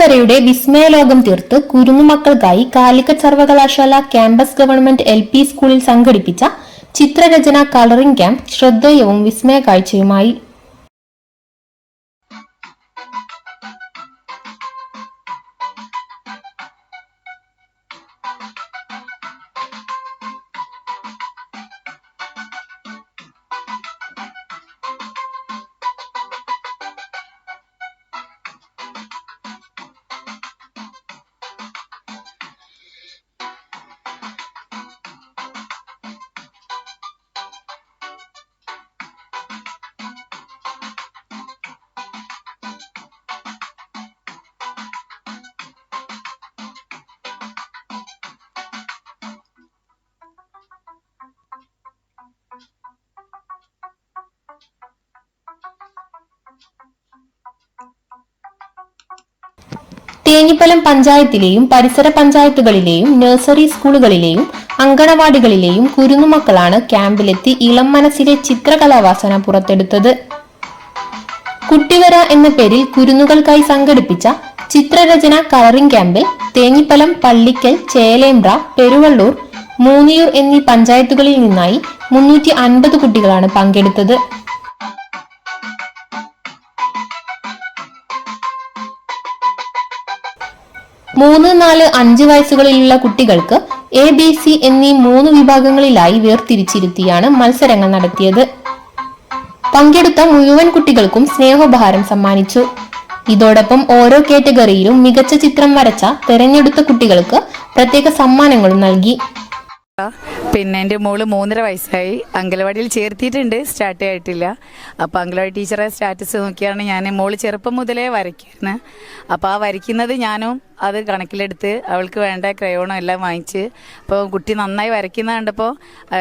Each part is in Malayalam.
കുട്ടിവരയുടെ വിസ്മയലോകം തീർത്ത് കുരുന്നുമക്കൾക്കായി കാലിക്കറ്റ് സർവകലാശാല ക്യാമ്പസ് ഗവൺമെന്റ് എൽ പി സ്കൂളിൽ സംഘടിപ്പിച്ച ചിത്രരചന കളറിംഗ് ക്യാമ്പ് ശ്രദ്ധേയവും വിസ്മയ കാഴ്ചയുമായി തേഞ്ഞിപ്പലം പഞ്ചായത്തിലെയും പരിസര പഞ്ചായത്തുകളിലെയും നഴ്സറി സ്കൂളുകളിലെയും അങ്കണവാടികളിലെയും കുരുന്നുമക്കളാണ് ക്യാമ്പിലെത്തി ഇളം മനസ്സിലെ ചിത്രകലാവാസന പുറത്തെടുത്തത്. കുട്ടിവര എന്ന പേരിൽ കുരുന്നുകൾക്കായി സംഘടിപ്പിച്ച ചിത്രരചന കളറിംഗ് ക്യാമ്പിൽ തേഞ്ഞിപ്പലം പള്ളിക്കൽ ചേലേമ്പ്ര പെരുവള്ളൂർ മൂന്നിയൂർ എന്നീ പഞ്ചായത്തുകളിൽ നിന്നായി മുന്നൂറ്റി അൻപത് കുട്ടികളാണ് പങ്കെടുത്തത്. മൂന്ന് നാല് അഞ്ച് വയസ്സുകളിലുള്ള കുട്ടികൾക്ക് എ ബി സി എന്നീ മൂന്ന് വിഭാഗങ്ങളിലായി വേർതിരിച്ചിരുത്തിയാണ് മത്സരങ്ങൾ നടത്തിയത്. പങ്കെടുത്ത മുഴുവൻ കുട്ടികൾക്കും സ്നേഹോപഹാരം സമ്മാനിച്ചു. ഇതോടൊപ്പം ഓരോ കാറ്റഗറിയിലും മികച്ച ചിത്രം വരച്ച തെരഞ്ഞെടുത്ത കുട്ടികൾക്ക് പ്രത്യേക സമ്മാനങ്ങളും നൽകി. പിന്നെ എന്റെ മോൾ മൂന്നര വയസ്സായി. അങ്കലവാടിയിൽ ചേർത്തിയിട്ടുണ്ട്. സ്റ്റാർട്ട് ആയിട്ടില്ല. അപ്പോൾ അങ്കലവാടി ടീച്ചറെ സ്റ്റാറ്റസ് നോക്കിയാണ് ഞാൻ. മോൾ ചെറുപ്പം മുതലേ വരയ്ക്കുന്നത് അപ്പോൾ ആ വരയ്ക്കുന്നത് ഞാനും അത് കണക്കിലെടുത്ത് അവൾക്ക് വേണ്ട ക്രയോണോ എല്ലാം വാങ്ങിച്ച് അപ്പോൾ കുട്ടി നന്നായി വരയ്ക്കുന്ന കണ്ടപ്പോൾ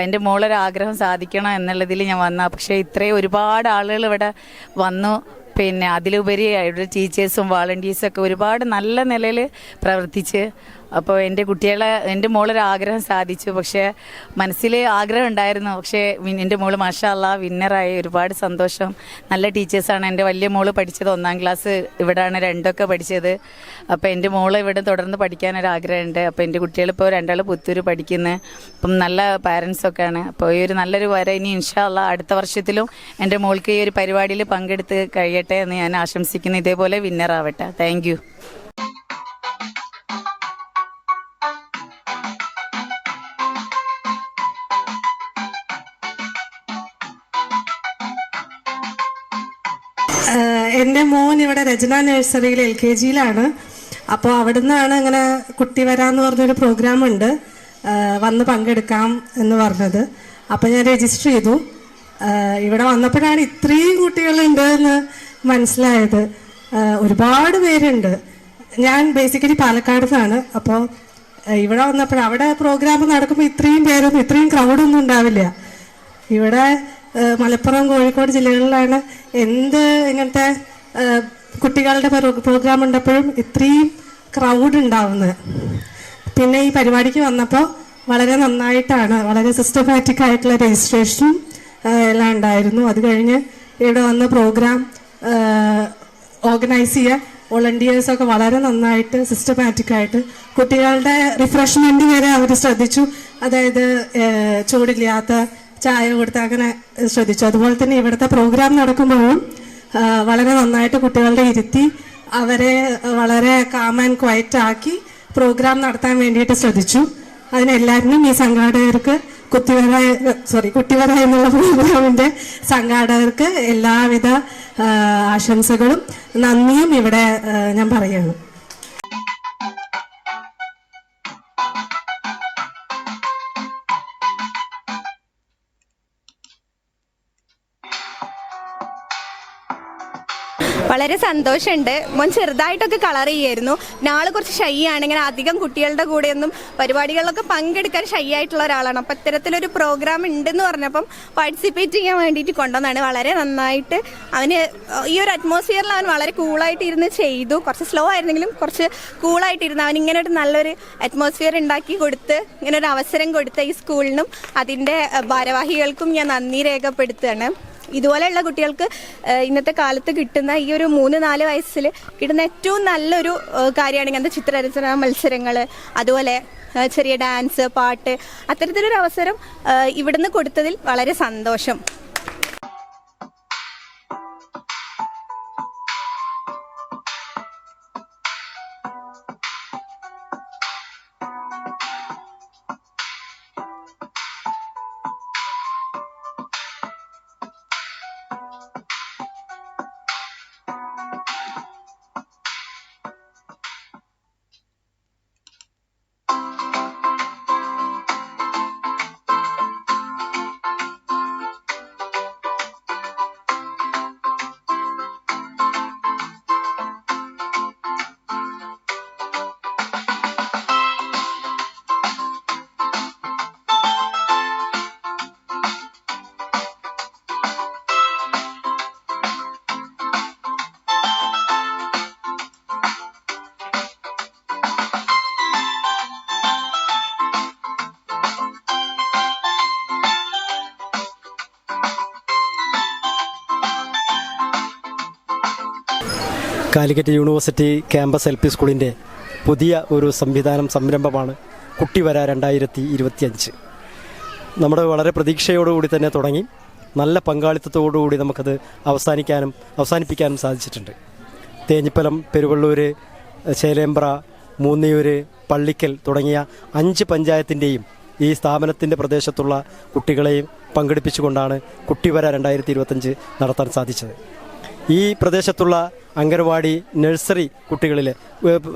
എന്റെ മോളൊരാഗ്രഹം സാധിക്കണം എന്നുള്ളതിൽ ഞാൻ വന്ന. പക്ഷേ ഇത്രയും ഒരുപാട് ആളുകൾ ഇവിടെ വന്നു. പിന്നെ അതിലുപരി ടീച്ചേഴ്സും വാളണ്ടിയേഴ്സും ഒക്കെ ഒരുപാട് നല്ല നിലയിൽ പ്രവർത്തിച്ച് അപ്പോൾ എന്റെ കുട്ടികളെ എന്റെ മോളൊരു ആഗ്രഹം സാധിച്ചു. പക്ഷേ മനസ്സിൽ ആഗ്രഹം ഉണ്ടായിരുന്നു പക്ഷേ എന്റെ മോൾ മാഷാല്ല വിന്നറായി. ഒരുപാട് സന്തോഷം. നല്ല ടീച്ചേഴ്സാണ്. എന്റെ വലിയ മോൾ പഠിച്ചത് ഒന്നാം ക്ലാസ്. ഇവിടെയാണ് രണ്ടൊക്കെ പഠിച്ചത്. അപ്പോൾ എന്റെ മോൾ ഇവിടെ തുടർന്ന് പഠിക്കാനൊരു ആഗ്രഹമുണ്ട് അപ്പോൾ എന്റെ കുട്ടികളിപ്പോൾ രണ്ടാൾ പുത്തൂർ പഠിക്കുന്നത് അപ്പം നല്ല പാരൻസൊക്കെയാണ് അപ്പോൾ ഈ ഒരു നല്ലൊരു വര ഇനി ഇൻഷാല്ല അടുത്ത വർഷത്തിലും എന്റെ മോൾക്ക് ഈ ഒരു പരിപാടിയിൽ പങ്കെടുത്ത് കഴിയട്ടെ എന്ന് ഞാൻ ആശംസിക്കുന്നു. ഇതേപോലെ വിന്നറാവട്ടെ. താങ്ക് എന്റെ മോൻ ഇവിടെ രചന നഴ്സറിയിൽ എൽ കെ ജിയിലാണ്. അപ്പോൾ അവിടുന്നാണ് ഇങ്ങനെ കുട്ടി വരാന്ന് പറഞ്ഞൊരു പ്രോഗ്രാം ഉണ്ട്. വന്ന് പങ്കെടുക്കാം എന്ന് പറഞ്ഞത്. അപ്പോൾ ഞാൻ രജിസ്റ്റർ ചെയ്തു. ഇവിടെ വന്നപ്പോഴാണ് ഇത്രയും കുട്ടികളുണ്ട് എന്ന് മനസ്സിലായത്. ഒരുപാട് പേരുണ്ട്. ഞാൻ ബേസിക്കലി പാലക്കാട് നിന്നാണ് അപ്പോൾ ഇവിടെ വന്നപ്പോൾ അവിടെ പ്രോഗ്രാം നടക്കുമ്പോൾ ഇത്രയും പേരൊന്നും ഇത്രയും ക്രൗഡൊന്നും ഉണ്ടാവില്ല. ഇവിടെ മലപ്പുറം കോഴിക്കോട് ജില്ലകളിലാണ് എന്ത് ഇങ്ങനത്തെ കുട്ടികളുടെ പ്രോ- പ്രോഗ്രാം ഉണ്ടപ്പോഴും ഇത്രയും ക്രൗഡ് ഉണ്ടാവുന്നത്. പിന്നെ ഈ പരിപാടിക്ക് വന്നപ്പോൾ വളരെ നന്നായിട്ടാണ് വളരെ സിസ്റ്റമാറ്റിക് ആയിട്ടുള്ള രജിസ്ട്രേഷനും എല്ലാം ഉണ്ടായിരുന്നു. അത് കഴിഞ്ഞ് ഇവിടെ വന്ന് പ്രോഗ്രാം ഓർഗനൈസ് ചെയ്യുക വോളണ്ടിയേഴ്സൊക്കെ വളരെ നന്നായിട്ട് സിസ്റ്റമാറ്റിക് ആയിട്ട് കുട്ടികളുടെ റിഫ്രഷ്മെന്റ് വരെ അവർ ശ്രദ്ധിച്ചു. അതായത് ചൂടില്ലാത്ത ചായ കൊടുത്ത് അങ്ങനെ ശ്രദ്ധിച്ചു. അതുപോലെ തന്നെ ഇവിടുത്തെ പ്രോഗ്രാം നടക്കുമ്പോഴും വളരെ നന്നായിട്ട് കുട്ടികളുടെ ഇരുത്തി അവരെ വളരെ കാം ആൻഡ് ക്വയറ്റ് ആക്കി പ്രോഗ്രാം നടത്താൻ വേണ്ടിയിട്ട് ശ്രദ്ധിച്ചു. അതിനെല്ലാവരിനും ഈ സംഘാടകർക്ക് കുത്തിവര സോറി കുട്ടിവര എന്നുള്ള പ്രോഗ്രാമിന്റെ സംഘാടകർക്ക് എല്ലാവിധ ആശംസകളും നന്ദിയും ഇവിടെ ഞാൻ പറയുന്നു. വളരെ സന്തോഷമുണ്ട്. മോൻ ചെറുതായിട്ടൊക്കെ കളർ ചെയ്യായിരുന്നു നാളെ കുറച്ച് ഷൈ ആണ്. ഇങ്ങനെ അധികം കുട്ടികളുടെ കൂടെയൊന്നും പരിപാടികളിലൊക്കെ പങ്കെടുക്കാൻ ഷൈ ആയിട്ടുള്ള ഒരാളാണ്. അപ്പം ഇത്തരത്തിലൊരു പ്രോഗ്രാം ഉണ്ടെന്ന് പറഞ്ഞപ്പം പാർട്ടിസിപ്പേറ്റ് ചെയ്യാൻ വേണ്ടിയിട്ട് കൊണ്ടുവന്നാണ്. വളരെ നന്നായിട്ട് അവന് ഈ ഒരു അറ്റ്മോസ്ഫിയറിൽ അവൻ വളരെ കൂളായിട്ട് ഇരുന്ന് ചെയ്തു. കുറച്ച് സ്ലോ ആയിരുന്നെങ്കിലും കുറച്ച് കൂളായിട്ടിരുന്നു അവൻ ഇങ്ങനെ ഒരു നല്ലൊരു അറ്റ്മോസ്ഫിയർ ഉണ്ടാക്കി കൊടുത്ത് ഇങ്ങനെ ഒരു അവസരം കൊടുത്ത ഈ സ്കൂളിനും അതിന്റെ ഭാരവാഹികൾക്കും ഞാൻ നന്ദി രേഖപ്പെടുത്തുകയാണ്. ഇതുപോലെയുള്ള കുട്ടികൾക്ക് ഇന്നത്തെ കാലത്ത് കിട്ടുന്ന ഈ ഒരു മൂന്ന് നാല് വയസ്സിൽ കിട്ടുന്ന ഏറ്റവും നല്ലൊരു കാര്യമാണ് ഇങ്ങനത്തെ ചിത്രരചന മത്സരങ്ങൾ അതുപോലെ ചെറിയ ഡാൻസ് പാട്ട് അത്തരത്തിലൊരു അവസരം ഇവിടുന്ന് കൊടുത്തതിൽ വളരെ സന്തോഷം. Calicut university campus L P സ്കൂളിന്റെ പുതിയ ഒരു സംവിധാനം സംരംഭമാണ് കുട്ടിവര രണ്ടായിരത്തി ഇരുപത്തിയഞ്ച്. നമ്മുടെ വളരെ പ്രതീക്ഷയോടുകൂടി തന്നെ തുടങ്ങി. നല്ല പങ്കാളിത്തത്തോടുകൂടി നമുക്കത് അവസാനിക്കാനും അവസാനിപ്പിക്കാനും സാധിച്ചിട്ടുണ്ട്. തേഞ്ഞിപ്പലം പെരുവള്ളൂർ ചേലേമ്പ്ര മൂന്നിയൂർ പള്ളിക്കൽ തുടങ്ങിയ അഞ്ച് പഞ്ചായത്തിന്റെയും ഈ സ്ഥാപനത്തിന്റെ പ്രദേശത്തുള്ള കുട്ടികളെയും പങ്കെടുപ്പിച്ചുകൊണ്ടാണ് കുട്ടിവര രണ്ടായിരത്തി ഇരുപത്തഞ്ച് നടത്താൻ സാധിച്ചത്. ഈ പ്രദേശത്തുള്ള അംഗൻവാടി നഴ്സറി കുട്ടികളിലെ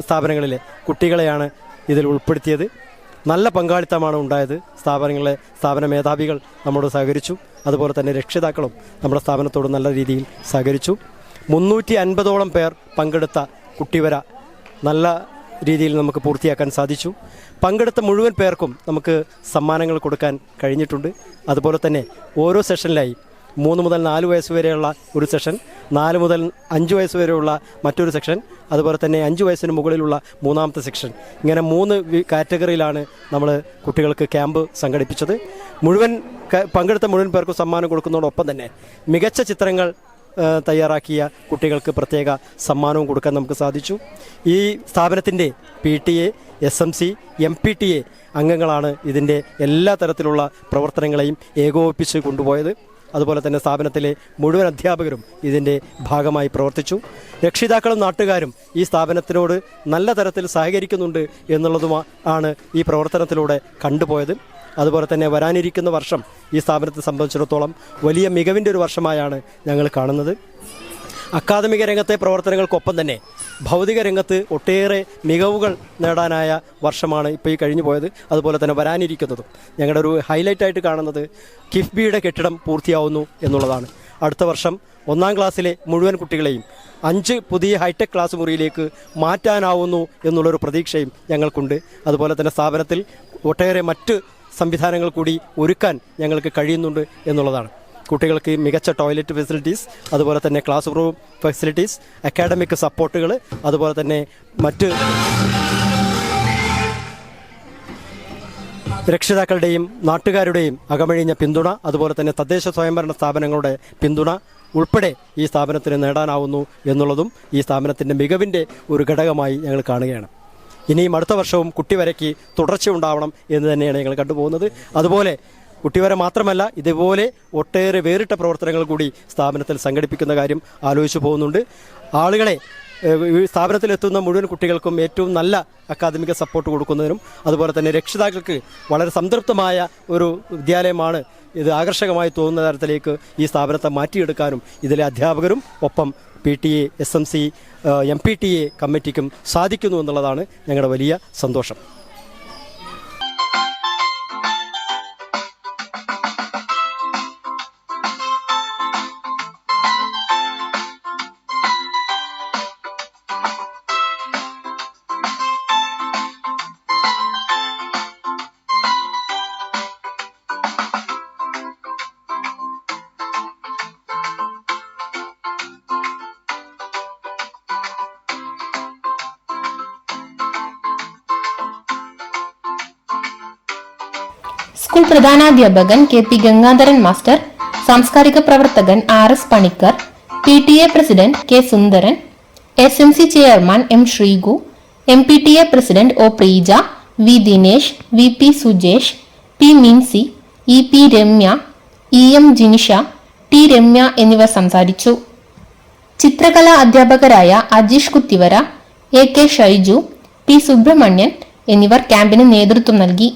സ്ഥാപനങ്ങളിലെ കുട്ടികളെയാണ് ഇതിൽ ഉൾപ്പെടുത്തിയത്. നല്ല പങ്കാളിത്തമാണ് ഉണ്ടായത്. സ്ഥാപനങ്ങളെ സ്ഥാപന മേധാവികൾ നമ്മോട് സഹകരിച്ചു. അതുപോലെ തന്നെ രക്ഷിതാക്കളും നമ്മുടെ സ്ഥാപനത്തോട് നല്ല രീതിയിൽ സഹകരിച്ചു. മുന്നൂറ്റി അൻപതോളം പേർ പങ്കെടുത്ത കുട്ടിവര നല്ല രീതിയിൽ നമുക്ക് പൂർത്തിയാക്കാൻ സാധിച്ചു. പങ്കെടുത്ത മുഴുവൻ പേർക്കും നമുക്ക് സമ്മാനങ്ങൾ കൊടുക്കാൻ കഴിഞ്ഞിട്ടുണ്ട്. അതുപോലെ തന്നെ ഓരോ സെഷനിലായി മൂന്ന് മുതൽ നാല് വയസ്സ് വരെയുള്ള ഒരു സെഷൻ നാല് മുതൽ അഞ്ച് വയസ്സ് വരെയുള്ള മറ്റൊരു സെക്ഷൻ അതുപോലെ തന്നെ അഞ്ച് വയസ്സിന് മുകളിലുള്ള മൂന്നാമത്തെ സെക്ഷൻ. ഇങ്ങനെ മൂന്ന് കാറ്റഗറിയിലാണ് നമ്മൾ കുട്ടികൾക്ക് ക്യാമ്പ് സംഘടിപ്പിച്ചത്. മുഴുവൻ പങ്കെടുത്ത മുഴുവൻ പേർക്കും സമ്മാനം കൊടുക്കുന്നതോടൊപ്പം തന്നെ മികച്ച ചിത്രങ്ങൾ തയ്യാറാക്കിയ കുട്ടികൾക്ക് പ്രത്യേക സമ്മാനവും കൊടുക്കാൻ നമുക്ക് സാധിച്ചു. ഈ സ്ഥാപനത്തിന്റെ P T A S M C M P T A അംഗങ്ങളാണ് ഇതിന്റെ എല്ലാ തരത്തിലുള്ള പ്രവർത്തനങ്ങളെയും ഏകോപിപ്പിച്ച് കൊണ്ടുപോയത്. അതുപോലെ തന്നെ സ്ഥാപനത്തിലെ മുഴുവൻ അധ്യാപകരും ഇതിന്റെ ഭാഗമായി പ്രവർത്തിച്ചു. രക്ഷിതാക്കളും നാട്ടുകാരും ഈ സ്ഥാപനത്തിനോട് നല്ല തരത്തിൽ സഹകരിക്കുന്നുണ്ട് എന്നുള്ളതുമാണ് ഈ പ്രവർത്തനത്തിലൂടെ കണ്ടുപോയത്. അതുപോലെ തന്നെ വരാനിരിക്കുന്ന വർഷം ഈ സ്ഥാപനത്തെ സംബന്ധിച്ചിടത്തോളം വലിയ മികവിന്റെ ഒരു വർഷമായാണ് ഞങ്ങൾ കാണുന്നത്. അക്കാദമിക രംഗത്തെ പ്രവർത്തനങ്ങൾക്കൊപ്പം തന്നെ ഭൗതിക രംഗത്ത് ഒട്ടേറെ മികവുകൾ നേടാനായ വർഷമാണ് ഇപ്പോൾ ഈ കഴിഞ്ഞു പോയത്. അതുപോലെ തന്നെ വരാനിരിക്കുന്നതും. ഞങ്ങളുടെ ഒരു ഹൈലൈറ്റ് ആയിട്ട് കാണുന്നത് കിഫ്ബിയുടെ കെട്ടിടം പൂർത്തിയാവുന്നു എന്നുള്ളതാണ്. അടുത്ത വർഷം ഒന്നാം ക്ലാസ്സിലെ മുഴുവൻ കുട്ടികളെയും അഞ്ച് പുതിയ ഹൈടെക് ക്ലാസ് മുറിയിലേക്ക് മാറ്റാനാവുന്നു എന്നുള്ളൊരു പ്രതീക്ഷയും ഞങ്ങൾക്കുണ്ട്. അതുപോലെ തന്നെ സ്ഥാപനത്തിൽ ഒട്ടേറെ മറ്റ് സംവിധാനങ്ങൾ കൂടി ഒരുക്കാൻ ഞങ്ങൾക്ക് കഴിയുന്നുണ്ട് എന്നുള്ളതാണ്. കുട്ടികൾക്ക് മികച്ച ടോയ്ലറ്റ് ഫെസിലിറ്റീസ് അതുപോലെ തന്നെ ക്ലാസ് റൂം ഫെസിലിറ്റീസ് അക്കാഡമിക് സപ്പോർട്ടുകൾ അതുപോലെ തന്നെ മറ്റ് രക്ഷിതാക്കളുടെയും നാട്ടുകാരുടെയും അകമഴിഞ്ഞ പിന്തുണ അതുപോലെ തന്നെ തദ്ദേശ സ്വയംഭരണ സ്ഥാപനങ്ങളുടെ പിന്തുണ ഉൾപ്പെടെ ഈ സ്ഥാപനത്തിന് നേടാനാവുന്നു എന്നുള്ളതും ഈ സ്ഥാപനത്തിന്റെ മികവിന്റെ ഒരു ഘടകമായി ഞങ്ങൾ കാണുകയാണ്. ഇനിയും അടുത്ത വർഷവും കുട്ടിവരയ്ക്ക് തുടർച്ചയുണ്ടാവണം എന്ന് തന്നെയാണ് ഞങ്ങൾ കണ്ടുപോകുന്നത്. അതുപോലെ കുട്ടിവര മാത്രമല്ല ഇതുപോലെ ഒട്ടേറെ വേറിട്ട പ്രവർത്തനങ്ങൾ കൂടി സ്ഥാപനത്തിൽ സംഘടിപ്പിക്കുന്ന കാര്യം ആലോചിച്ചു പോകുന്നുണ്ട്. ആളുകളെ സ്ഥാപനത്തിലെത്തുന്ന മുഴുവൻ കുട്ടികൾക്കും ഏറ്റവും നല്ല അക്കാദമിക സപ്പോർട്ട് കൊടുക്കുന്നതിനും അതുപോലെ തന്നെ രക്ഷിതാക്കൾക്ക് വളരെ സംതൃപ്തമായ ഒരു വിദ്യാലയമാണ് ഇത് ആകർഷകമായി തോന്നുന്ന തരത്തിലേക്ക് ഈ സ്ഥാപനത്തെ മാറ്റിയെടുക്കാനും ഇതിലെ അധ്യാപകരും ഒപ്പം P T A S M C M P T A കമ്മിറ്റിക്കും സാധിക്കുന്നു എന്നുള്ളതാണ് ഞങ്ങളുടെ വലിയ സന്തോഷം. സ്കൂൾ പ്രധാനാധ്യാപകൻ കെ പി ഗംഗാധരൻ മാസ്റ്റർ സാംസ്കാരിക പ്രവർത്തകൻ R S Panicker P T A president K Sundaran S M C chairman M ശ്രീഗു M P T A president O Preeja V Dinesh V P Sujesh P Minsi E P Ramya E M Jinisha T Ramya എന്നിവർ സംസാരിച്ചു. ചിത്രകലാ അധ്യാപകരായ Ajeesh കുത്തിവര A K Shaiju P Subrahmanyan എന്നിവർ ക്യാമ്പിന് നേതൃത്വം നൽകി.